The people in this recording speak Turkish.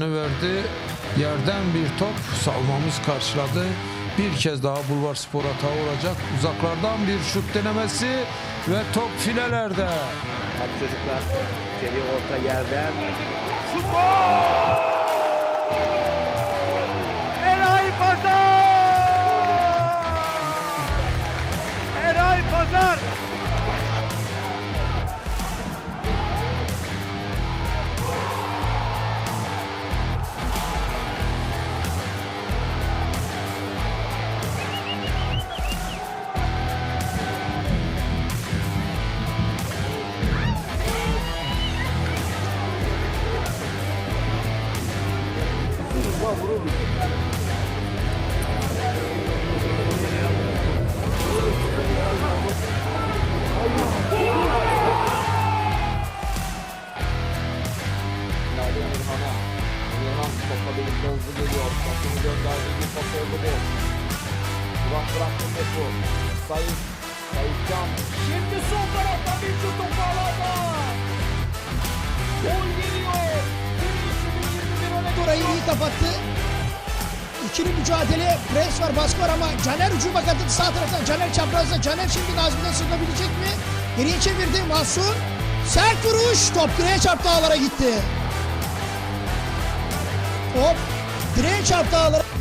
verdi. Yerden bir top savunmamız karşıladı. Bir kez daha Bulvar Spor hata olacak. Uzaklardan bir şut denemesi ve top filelerde. Hadi çocuklar. İçeri orta yerden. Eray Pazar! Eray Pazar! Hızlı geliyor. Topunu gönderdiği bir top oldu bu. Burak bıraktı topu. Sayın. Sayıkcan. Şimdi sol taraftan bir şut topu alanda. Gol geliyor. 2021 öne Orayı iyi kapattı. İkili mücadele, pres var, baskı var ama Caner hücuma katıldı sağ taraftan. Caner çaprazda. Caner şimdi Nazmi'den sığınabilecek mi? Geriye çevirdi Mahsun. Sert vuruş. Top direğe çarptı ağlara gitti. Top direğe çarptı ağlara.